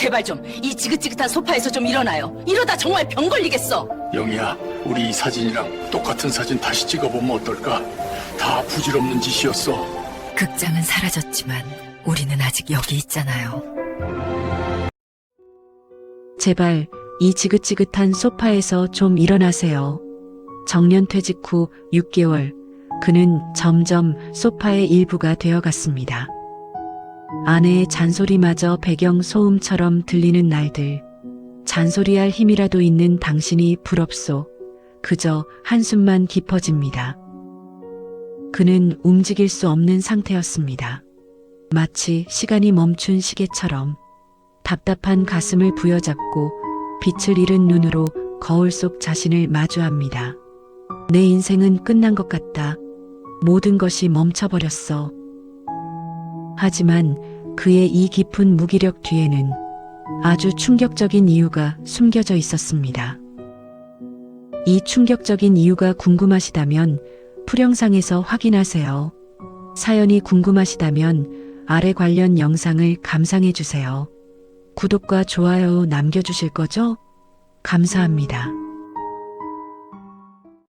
제발 좀 이 지긋지긋한 소파에서 좀 일어나요. 이러다 정말 병 걸리겠어. 영희야, 우리 이 사진이랑 똑같은 사진 다시 찍어보면 어떨까? 다 부질없는 짓이었어. 극장은 사라졌지만 우리는 아직 여기 있잖아요. 제발 이 지긋지긋한 소파에서 좀 일어나세요. 정년 퇴직 후 6개월, 그는 점점 소파의 일부가 되어갔습니다. 아내의 잔소리마저 배경 소음처럼 들리는 날들. 잔소리할 힘이라도 있는 당신이 부럽소. 그저 한숨만 깊어집니다. 그는 움직일 수 없는 상태였습니다. 마치 시간이 멈춘 시계처럼 답답한 가슴을 부여잡고 빛을 잃은 눈으로 거울 속 자신을 마주합니다. 내 인생은 끝난 것 같다. 모든 것이 멈춰버렸어. 하지만 그의 이 깊은 무기력 뒤에는 아주 충격적인 이유가 숨겨져 있었습니다. 이 충격적인 이유가 궁금하시다면 풀영상에서 확인하세요. 사연이 궁금하시다면 아래 관련 영상을 감상해 주세요. 구독과 좋아요 남겨주실 거죠? 감사합니다.